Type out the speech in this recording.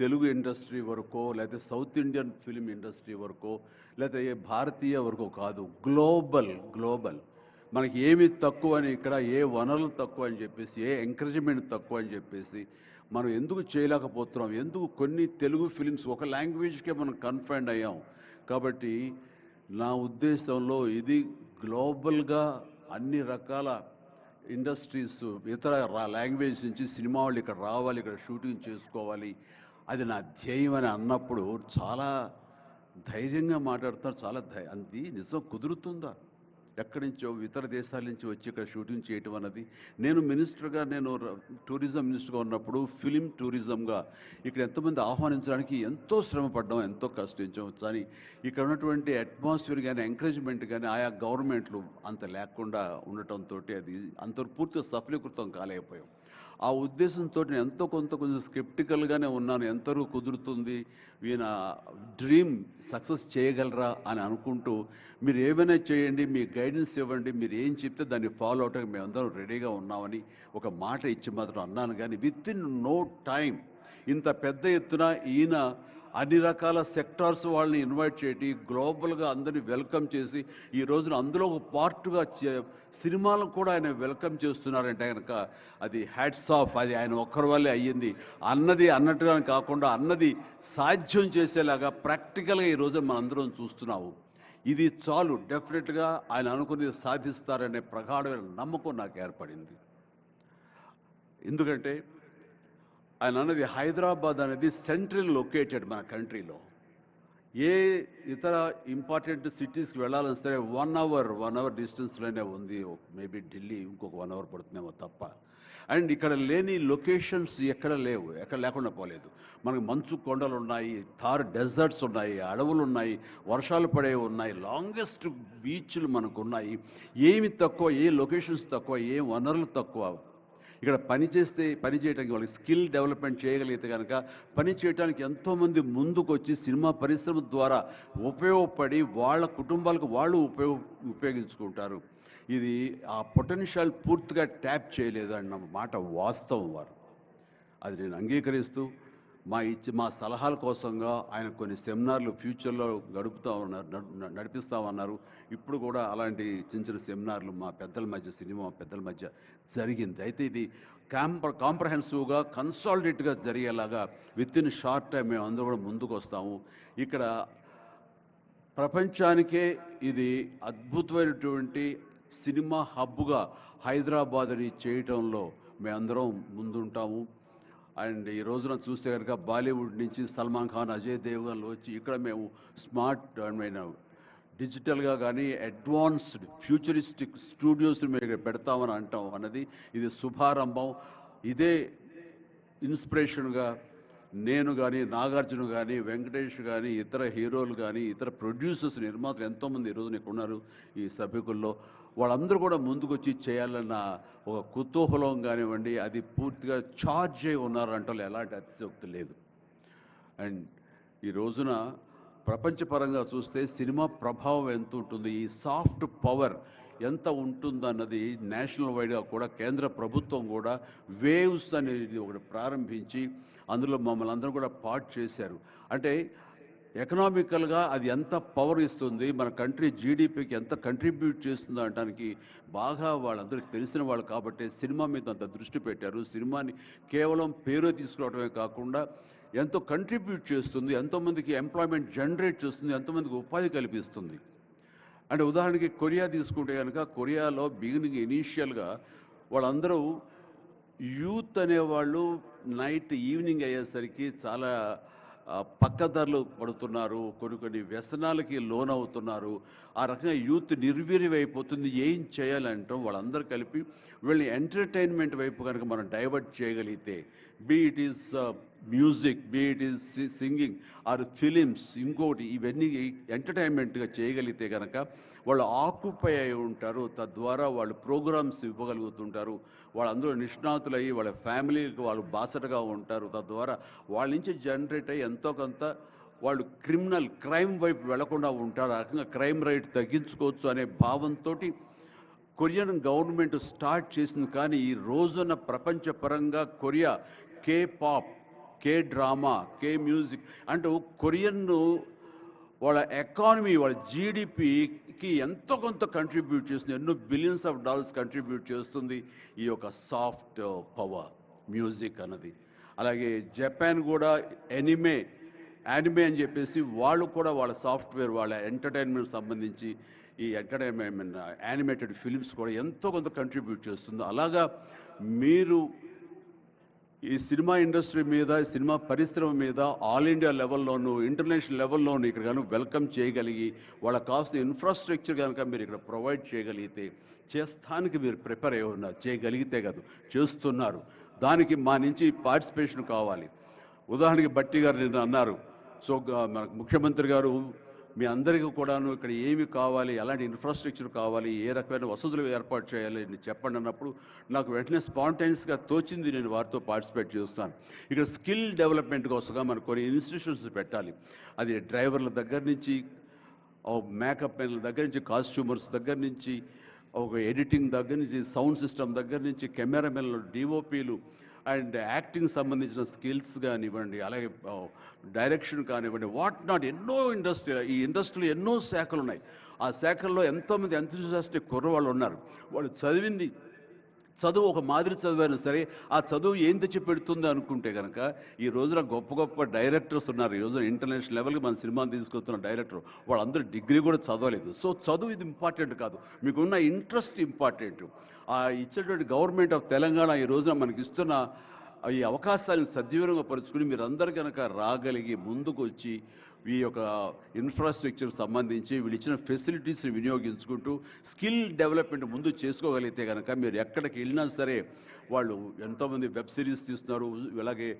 Telugu industry వరకో లేకపోతే south Indian film industry వరకో లేకపోతే ఏ భారతీయ వరకో కాదు గ్లోబల్ గ్లోబల్. మనకి ఏమి తక్కువ అని ఇక్కడ ఏ వనరులు తక్కువ అని చెప్పేసి ఏ ఎంకరేజ్మెంట్ తక్కువ అని చెప్పేసి మనం ఎందుకు చేయలేకపోతున్నాం? ఎందుకు కొన్ని తెలుగు ఫిలిమ్స్ ఒక లాంగ్వేజ్కే మనం కన్ఫైండ్ అయ్యాం? కాబట్టి నా ఉద్దేశంలో ఇది గ్లోబల్గా అన్ని రకాల ఇండస్ట్రీస్ ఇతర లాంగ్వేజ్ నుంచి సినిమా వాళ్ళు ఇక్కడ రావాలి ఇక్కడ షూటింగ్ చేసుకోవాలి అది నా ధ్యేయం అని అన్నప్పుడు చాలా ధైర్యంగా మాట్లాడుతున్నారు చాలా ధై అది నిజం కుదురుతుందా? ఎక్కడి నుంచో ఇతర దేశాల నుంచి వచ్చి ఇక్కడ షూటింగ్ చేయటం అన్నది. నేను మినిస్టర్గా నేను టూరిజం మినిస్టర్గా ఉన్నప్పుడు ఫిలిం టూరిజంగా ఇక్కడ ఎంతమంది ఆహ్వానించడానికి ఎంతో శ్రమ పడ్డాం ఎంతో కష్టించాం. కానీ ఇక్కడ ఉన్నటువంటి అట్మాస్ఫియర్ కానీ ఎంకరేజ్మెంట్ కానీ ఆయా గవర్నమెంట్లు అంత లేకుండా ఉండటంతో అది అంత పూర్తిగా సఫలీకృతం కాలేకపోయాం. ఆ ఉద్దేశంతో నేను ఎంతో కొంత కొంచెం స్కెప్టికల్గానే ఉన్నాను. ఎంతవరకు కుదురుతుంది? ఈయన డ్రీమ్ సక్సెస్ చేయగలరా అని అనుకుంటూ మీరు ఏమైనా చేయండి మీ గైడెన్స్ ఇవ్వండి మీరు ఏం చెప్తే దాన్ని ఫాలో అవటానికి మేమందరం రెడీగా ఉన్నామని ఒక మాట ఇచ్చి మాత్రం అన్నాను. కానీ విత్ ఇన్ నో టైం ఇంత పెద్ద ఎత్తున ఈయన అన్ని రకాల సెక్టార్స్ వాళ్ళని ఇన్వైట్ చేయటి గ్లోబల్గా అందరినీ వెల్కమ్ చేసి ఈ రోజున అందులో ఒక పార్ట్గా సినిమాలను కూడా ఆయన వెల్కమ్ చేస్తున్నారంటే కనుక అది హ్యాట్స్ ఆఫ్ అది ఆయన ఒక్కరి వల్లే అయ్యింది. అన్నది అన్నట్టుగా కాకుండా అన్నది సాధ్యం చేసేలాగా ప్రాక్టికల్గా ఈ రోజు మనం అందరం చూస్తున్నాము. ఇది చాలు. డెఫినెట్గా ఆయన అనుకునేది సాధిస్తారనే ప్రగాఢమైన నమ్మకం నాకు ఏర్పడింది. ఎందుకంటే ఆయన అన్నది హైదరాబాద్ అనేది సెంట్రల్ లొకేటెడ్ మన కంట్రీలో. ఏ ఇతర ఇంపార్టెంట్ సిటీస్కి వెళ్ళాలని సరే వన్ అవర్ వన్ అవర్ డిస్టెన్స్లోనే ఉంది. మేబీ ఢిల్లీ ఇంకొక వన్ అవర్ పడుతుందేమో తప్ప. అండ్ ఇక్కడ లేని లొకేషన్స్ ఎక్కడ లేవు. ఎక్కడ లేకుండా పోలేదు. మనకు మంచు కొండలు ఉన్నాయి థార్ డెజర్ట్స్ ఉన్నాయి అడవులు ఉన్నాయి వర్షాలు పడే ఉన్నాయి లాంగెస్ట్ బీచ్లు మనకు ఉన్నాయి. ఏమి తక్కువ ఏ లొకేషన్స్ తక్కువ ఏ వనరులు తక్కువ ఇక్కడ పని చేస్తే పని చేయడానికి వాళ్ళకి స్కిల్ డెవలప్మెంట్ చేయగలిగితే కనుక పని చేయడానికి ఎంతోమంది ముందుకొచ్చి సినిమా పరిశ్రమ ద్వారా ఉపయోగపడి వాళ్ళ కుటుంబాలకు వాళ్ళు ఉపయోగ ఉపయోగించుకుంటారు. ఇది ఆ పొటెన్షియల్ పూర్తిగా ట్యాప్ చేయలేదు అన్న మాట వాస్తవం వారు. అది నేను అంగీకరిస్తూ మా ఇచ్చి మా సలహాల కోసంగా ఆయన కొన్ని సెమినార్లు ఫ్యూచర్లో గడుపుతా ఉన్నారు నడు- నడిపిస్తామన్నారు ఇప్పుడు కూడా అలాంటి చిన్న చిన్న సెమినార్లు మా పెద్దల మధ్య సినిమా పెద్దల మధ్య జరిగింది. అయితే ఇది కాంప కాంప్రహెన్సివ్గా కన్సాలిడేట్గా జరిగేలాగా విత్ ఇన్ షార్ట్ టైం మేము అందరూ కూడా ముందుకు వస్తాము ఇక్కడ ప్రపంచానికే ఇది అద్భుతమైనటువంటి సినిమా హబ్గా హైదరాబాద్ని చేయటంలో మేమందరం ముందుంటాము. అండ్ ఈ రోజున చూస్తే కనుక బాలీవుడ్ నుంచి సల్మాన్ ఖాన్ అజయ్ దేవ్గన్ వచ్చి ఇక్కడ మేము స్మార్ట్ అయిన డిజిటల్గా కానీ అడ్వాన్స్డ్ ఫ్యూచరిస్టిక్ స్టూడియోస్ని మేము పెడతామని అంటాం అన్నది ఇది శుభారంభం. ఇదే ఇన్స్పిరేషన్గా నేను కానీ నాగార్జున కానీ వెంకటేష్ కానీ ఇతర హీరోలు కానీ ఇతర ప్రొడ్యూసర్స్ నిర్మాతలు ఎంతోమంది ఈరోజు నీకు ఉన్నారు ఈ సభికుల్లో. వాళ్ళందరూ కూడా ముందుకొచ్చి చేయాలన్న ఒక కుతూహలం కానివ్వండి అది పూర్తిగా ఛార్జ్ అయి ఉన్నారంటే ఎలాంటి అతిశయోక్తి లేదు. అండ్ ఈ రోజున ప్రపంచపరంగా చూస్తే సినిమా ప్రభావం ఎంత ఉంటుంది? ఈ సాఫ్ట్ పవర్ ఎంత ఉంటుందన్నది నేషనల్ వైడ్గా కూడా కేంద్ర ప్రభుత్వం కూడా వేవ్స్ అనేది ఒకటి ప్రారంభించి అందులో మమ్మల్ని అందరూ కూడా పార్ట్ చేశారు. అంటే ఎకనామికల్గా అది ఎంత పవర్ ఇస్తుంది మన కంట్రీ జీడిపికి ఎంత కంట్రిబ్యూట్ చేస్తుందో అనడానికి బాగా వాళ్ళందరికీ తెలిసిన వాళ్ళు కాబట్టి సినిమా మీద అంత దృష్టి పెట్టారు. సినిమాని కేవలం పేరు తీసుకురావడమే కాకుండా ఎంతో కంట్రిబ్యూట్ చేస్తుంది ఎంతోమందికి ఎంప్లాయ్మెంట్ జనరేట్ చేస్తుంది ఎంతోమందికి ఉపాధి కల్పిస్తుంది. అంటే ఉదాహరణకి కొరియా తీసుకుంటే కనుక కొరియాలో బిగినింగ్ ఇనీషియల్గా వాళ్ళందరూ యూత్ అనేవాళ్ళు నైట్ ఈవినింగ్ అయ్యేసరికి చాలా పక్క పక్కదారులు పడుతున్నారు కొన్ని కొన్ని వ్యసనాలకి లోనవుతున్నారు. ఆ రకంగా యూత్ నిర్వీర్యమైపోతుంది. ఏం చేయాలంటాం వాళ్ళందరూ కలిపి వీళ్ళని ఎంటర్టైన్మెంట్ వైపు కనుక మనం డైవర్ట్ చేయగలిగితే be it is music beat it singing or films ఇంకోటి ఇవన్నీ ఎంటర్టైన్మెంట్గా చేయగలిగితే కనుక వాళ్ళు ఆక్యుపై అయి ఉంటారు. తద్వారా వాళ్ళు ప్రోగ్రామ్స్ ఇవ్వగలుగుతుంటారు. వాళ్ళందరూ నిష్ణాతులయ్యి వాళ్ళ ఫ్యామిలీకి వాళ్ళు బాసటగా ఉంటారు. తద్వారా వాళ్ళ నుంచి జనరేట్ అయ్యి ఎంతో కొంత వాళ్ళు క్రిమినల్ క్రైమ్ వైపు వెళ్ళకుండా ఉంటారు. ఆ రకంగా క్రైమ్ రేట్ తగ్గించుకోవచ్చు అనే భావంతో కొరియన్ గవర్నమెంట్ స్టార్ట్ చేసింది. కానీ ఈ రోజున ప్రపంచపరంగా Korea K pop K drama K music అంటూ కొరియన్ వాళ్ళ ఎకానమీ వాళ్ళ జీడిపికి ఎంతో కొంత కంట్రిబ్యూట్ చేస్తుంది ఎన్నో బిలియన్స్ ఆఫ్ డాలర్స్ కంట్రిబ్యూట్ చేస్తుంది ఈ యొక్క సాఫ్ట్ పవర్ మ్యూజిక్ అన్నది. అలాగే జపాన్ కూడా ఎనిమే యానిమే అని చెప్పేసి వాళ్ళు కూడా వాళ్ళ సాఫ్ట్వేర్ వాళ్ళ ఎంటర్టైన్మెంట్ సంబంధించి ఈ ఎంటర్టైన్మెంట్ యానిమేటెడ్ ఫిలిమ్స్ కూడా ఎంతో కొంత కంట్రిబ్యూట్ చేస్తుంది. అలాగా మీరు ఈ సినిమా ఇండస్ట్రీ మీద ఈ సినిమా పరిశ్రమ మీద ఆల్ ఇండియా లెవెల్లోనూ ఇంటర్నేషనల్ లెవెల్లోనూ ఇక్కడ కనుక వెల్కమ్ చేయగలిగి వాళ్ళకి కావాల్సిన ఇన్ఫ్రాస్ట్రక్చర్ కనుక మీరు ఇక్కడ ప్రొవైడ్ చేయగలిగితే చేస్తానికి మీరు ప్రిపేర్ అయి ఉన్నారు చేయగలిగితే కాదు చేస్తున్నారు. దానికి మా నుంచి పార్టిసిపేషన్ కావాలి. ఉదాహరణకి బట్టి గారు నిన్న అన్నారు సో మన ముఖ్యమంత్రి గారు మీ అందరికీ కూడాను ఇక్కడ ఏమి కావాలి ఎలాంటి ఇన్ఫ్రాస్ట్రక్చర్ కావాలి ఏ రకమైన వసతులు ఏర్పాటు చేయాలి అని చెప్పండి అన్నప్పుడు నాకు వెంటనే స్పాంటైన్స్గా తోచింది నేను వారితో పార్టిసిపేట్ చేస్తాను. ఇక్కడ స్కిల్ డెవలప్మెంట్ కోసంగా మనం కొన్ని ఇన్స్టిట్యూషన్స్ పెట్టాలి. అది డ్రైవర్ల దగ్గర నుంచి మేకప్ మెన్ల దగ్గర నుంచి కాస్ట్యూమర్స్ దగ్గర నుంచి ఒక ఎడిటింగ్ దగ్గర నుంచి సౌండ్ సిస్టమ్ దగ్గర నుంచి కెమెరామెన్లు డిఓపీలు అండ్ యాక్టింగ్ సంబంధించిన స్కిల్స్ కానివ్వండి అలాగే డైరెక్షన్ కానివ్వండి వాట్ నాట్ ఎన్నో ఇండస్ట్రీ ఈ ఇండస్ట్రీలో ఎన్నో శాఖలు ఉన్నాయి ఆ శాఖల్లో ఎంతోమంది ఎంతజాస్టిక్ కుర్రవాళ్ళు ఉన్నారు. వాళ్ళు చదివింది చదువు ఒక మాదిరి చదివైనా సరే ఆ చదువు ఏం తెచ్చి పెడుతుంది అనుకుంటే కనుక ఈ రోజున గొప్ప గొప్ప డైరెక్టర్స్ ఉన్నారు. ఈ రోజున ఇంటర్నేషనల్ లెవెల్కి మన సినిమాని తీసుకొస్తున్న డైరెక్టర్. వాళ్ళందరూ డిగ్రీ కూడా చదవలేదు. సో చదువు ఇది ఇంపార్టెంట్ కాదు. మీకున్న ఇంట్రెస్ట్ ఇంపార్టెంట్. ఆ ఇచ్చేటువంటి గవర్నమెంట్ ఆఫ్ తెలంగాణ ఈ రోజున మనకి ఇస్తున్న ఈ అవకాశాలను సద్వినియోగం పరుచుకుని మీరందరూ కనుక రాగలిగి ముందుకు వచ్చి ఈ యొక్క ఇన్ఫ్రాస్ట్రక్చర్ సంబంధించి వీళ్ళు ఇచ్చిన ఫెసిలిటీస్ని వినియోగించుకుంటూ స్కిల్ డెవలప్మెంట్ ముందు చేసుకోగలిగితే కనుక మీరు ఎక్కడికి వెళ్ళినా సరే వాళ్ళు ఎంతోమంది వెబ్ సిరీస్ తీస్తున్నారు ఇలాగే